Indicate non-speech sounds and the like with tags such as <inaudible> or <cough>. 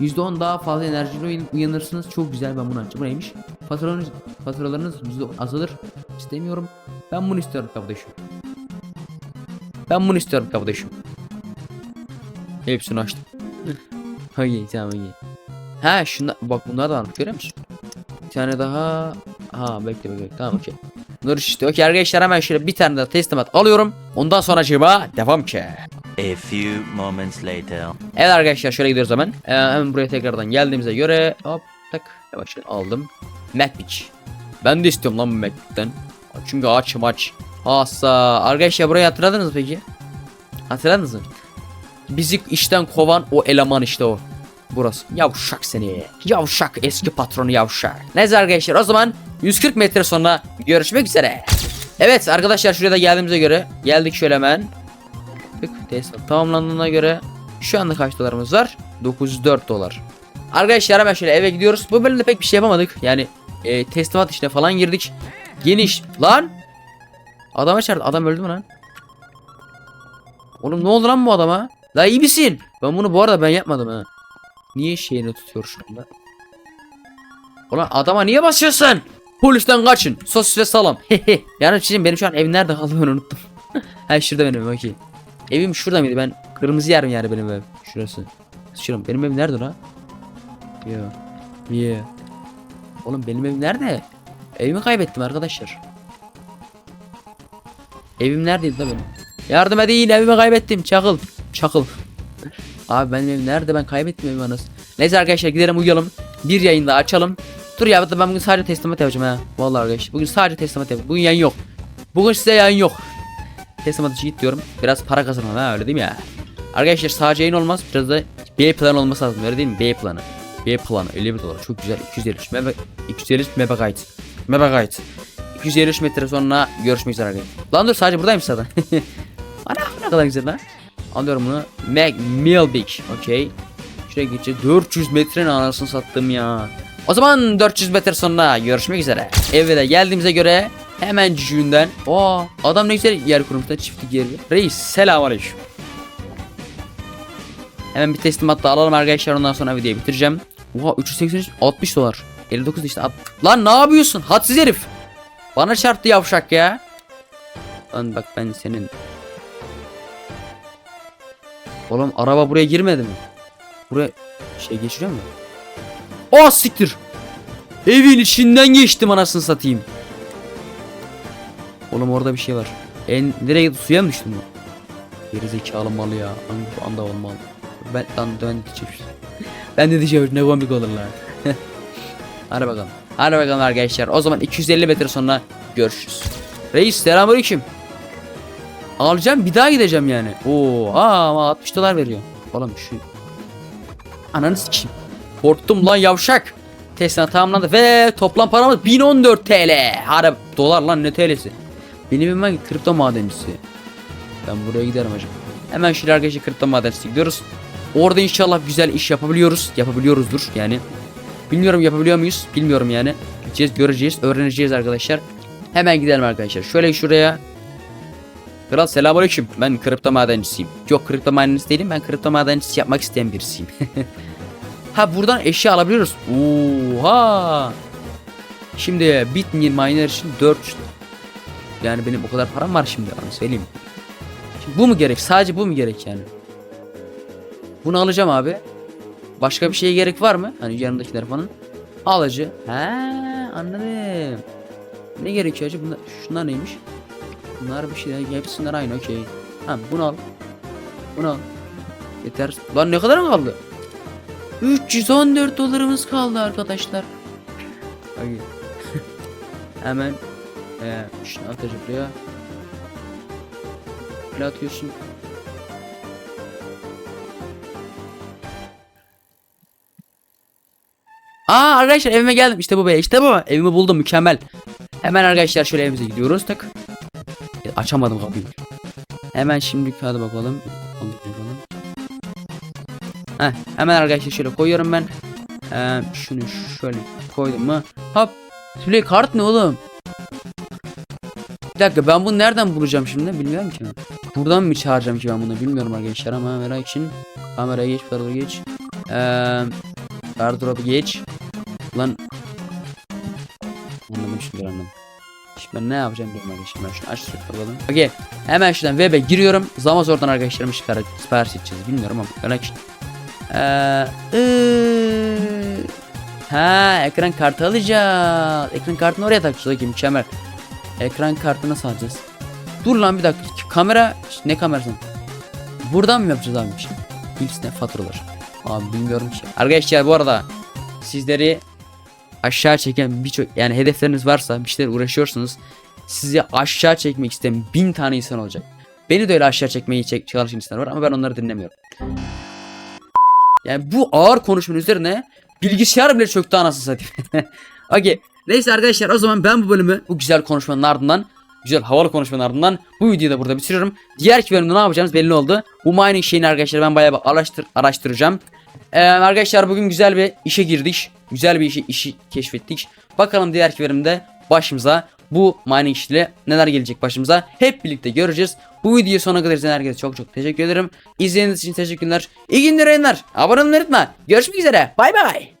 %10 daha fazla enerjiyle uyan- uyanırsınız. Çok güzel ben bunu açacağım. Bu neymiş? Faturalarınız, faturalarınız %10 azalır. İstemiyorum. Ben bunu istiyorum kardeşim. Ben bunu istiyorum kardeşim. Hepsini açtım. Hayır tamam iyi. Ha şunda bak bunlar da varmış görüyor musun? Bir tane daha. Ha bekle bekle tamam okey. Dur işte okey arkadaşlar hemen şöyle bir tane daha teslimat alıyorum. Ondan sonra acaba devam ki. A few moments later. Evet arkadaşlar şöyle gidiyoruz hemen. Ee, hemen buraya tekrardan geldiğimize göre hop tak yavaş aldım. Macbook. Ben de istiyorum lan bu Macbook'ten. Çünkü aç maç. Asa arkadaşlar burayı hatırladınız peki? Hatırladınız mı? Bizi işten kovan o eleman işte o. Burası. Yavşak seni. Yavşak eski patronu yavşak. Neyse arkadaşlar o zaman 140 metre sonra görüşmek üzere. Evet arkadaşlar şuraya da geldiğimize göre geldik şöyle hemen. Teslim tamamlandığına göre şu anda kaç dolarımız var? 904 dolar. Arkadaşlar hemen şöyle eve gidiyoruz. Bu bölümde pek bir şey yapamadık. Yani e, teslimat işine falan girdik. Geniş. Lan! Adama çarptı. Adam öldü mü lan? Oğlum ne oldu lan bu adama? La iyi misin? Ben bunu bu arada ben yapmadım ha. Niye şeyini tutuyor şu anda? Ulan adama niye basıyorsun? Polisten kaçın. Sosis ve salam. <laughs> yani çizim benim şu an ev nerede kaldı ben unuttum. <laughs> ha şurada benim okey. Evim şurada mıydı? Ben kırmızı yer yani benim ev? Şurası. Şuram. Benim ev nerede lan? Yo. Yo. Oğlum benim ev nerede? Evimi kaybettim arkadaşlar. Evim neredeydi da benim? Yardım edin evimi kaybettim. Çakıl. Çakıl. Abi benim evim nerede? Ben kaybettim evimi anasını. Neyse arkadaşlar gidelim uyuyalım. Bir yayın daha açalım. Dur ya ben bugün sadece teslimat yapacağım ha. Vallahi arkadaşlar bugün sadece teslimat yapacağım. Bugün yayın yok. Bugün size yayın yok. Teslimat için git diyorum. Biraz para kazanalım ha öyle değil mi ya? Arkadaşlar sadece yayın olmaz. Biraz da B plan olması lazım öyle değil mi? B planı. B planı 51 dolar çok güzel 253 mega 253 megabyte megabyte 253 metre sonra görüşmek üzere. Lan dur sadece buradaymış zaten. <laughs> Ana ne kadar güzel lan. Alıyorum bunu. Mag Milbig. Okey. Şuraya geçeceğiz. 400 metrenin anasını sattım ya. O zaman 400 metre sonra görüşmek üzere. Eve de geldiğimize göre hemen cücüğünden. Oo adam ne güzel yer kurmuş da çiftlik yeri. Reis selamünaleyküm. Hemen bir teslimat da alalım arkadaşlar ondan sonra videoyu bitireceğim. Oha 383 60 dolar. 59 işte. At. Lan ne yapıyorsun? Hadsiz herif. Bana çarptı yavşak ya. Lan bak ben senin. Oğlum araba buraya girmedi mi? Buraya şey geçiriyor mu? Aa siktir. Evin içinden geçtim anasını satayım. Oğlum orada bir şey var. En nereye gitti? Suya mı düştüm bu? Geri zekalı mal ya. Anda, anda olmalı. Ben lan ben. Ben de diyeceğim ne komik olur lan. <laughs> Hadi bakalım. Hadi bakalım arkadaşlar. O zaman 250 metre sonra görüşürüz. Reis selamünaleyküm. Alacağım bir daha gideceğim yani. Oo, ama 60 dolar veriyor. Oğlum şu Ananı sikeyim. Korktum lan yavşak. Tesla tamamlandı ve toplam paramız 1014 TL. Hadi dolar lan ne TL'si. Benim ben kripto madencisi. Ben buraya giderim hocam. Hemen şuraya arkadaşlar kripto madencisi gidiyoruz. Orada inşallah güzel iş yapabiliyoruz. Yapabiliyoruzdur yani. Bilmiyorum yapabiliyor muyuz? Bilmiyorum yani. Gideceğiz, göreceğiz, öğreneceğiz arkadaşlar. Hemen gidelim arkadaşlar. Şöyle şuraya. Kral selamünaleyküm. Ben kripto madencisiyim. Yok kripto madencisi değilim. Ben kripto madencisi yapmak isteyen birisiyim. <laughs> ha buradan eşya alabiliyoruz. Oha. Şimdi Bitcoin miner için 4 yani benim o kadar param var şimdi onu söyleyeyim. Şimdi bu mu gerek? Sadece bu mu gerek yani? Bunu alacağım abi. Başka bir şeye gerek var mı? Hani yanımdakiler falan. Alıcı. He anladım. Ne gerekiyor acaba? Bunlar, şunlar neymiş? Bunlar bir şey. Hepsinden aynı okey. Tamam bunu al. Bunu al. Yeter. Lan ne kadar mı kaldı? 314 dolarımız kaldı arkadaşlar. <laughs> Hemen ee, şunu atacağım buraya. Ne atıyorsun? Aa arkadaşlar evime geldim. İşte bu be. İşte bu. Evimi buldum mükemmel. Hemen arkadaşlar şöyle evimize gidiyoruz. Tak. Açamadım kapıyı. Hemen şimdi hadi bakalım. Bakalım. Heh, hemen arkadaşlar şöyle koyuyorum ben. Ee, şunu şöyle koydum mu? Hop. Play kart ne oğlum? Bir dakika ben bunu nereden bulacağım şimdi bilmiyorum ki. Buradan mı çağıracağım ki ben bunu bilmiyorum arkadaşlar ama merak için kameraya geç para geç. Ee, geç. Lan. Anladım şimdi anladım. Şimdi ben ne yapacağım bilmiyorum arkadaşlar. Ben şunu aç bakalım. Okey. Hemen şuradan web'e giriyorum. Zaman oradan arkadaşlarım çıkar. Sipariş edeceğiz. Bilmiyorum ama öyle işte. Ee, ıı, ha ekran kartı alacağız. Ekran kartını oraya takacağız. Okey mükemmel. Ekran kartını nasıl? Dur lan bir dakika. Kamera ne kamerası? Buradan mı yapacağız abi? Şimdi X ne faturalar? Abi bilmiyorum ki. Arkadaşlar bu arada sizleri aşağı çeken birçok yani hedefleriniz varsa bir şeyler uğraşıyorsunuz. Sizi aşağı çekmek isteyen bin tane insan olacak. Beni de öyle aşağı çekmeyi çek, çalışan insanlar var ama ben onları dinlemiyorum. Yani bu ağır konuşmanın üzerine bilgisayar bile çöktü anasını satayım. <laughs> Okey. Neyse arkadaşlar o zaman ben bu bölümü bu güzel konuşmanın ardından güzel havalı konuşmanın ardından bu videoyu da burada bitiriyorum. Diğer iki bölümde ne yapacağımız belli oldu. Bu mining şeyini arkadaşlar ben bayağı bir araştır, araştıracağım. Ee, arkadaşlar bugün güzel bir işe girdik. Güzel bir işi, işi keşfettik. Bakalım diğer iki bölümde başımıza bu mining işiyle neler gelecek başımıza hep birlikte göreceğiz. Bu videoyu sonuna kadar izleyen herkese çok çok teşekkür ederim. İzlediğiniz için teşekkürler. İyi günler yayınlar. Abone olmayı unutma. Görüşmek üzere. Bay bay.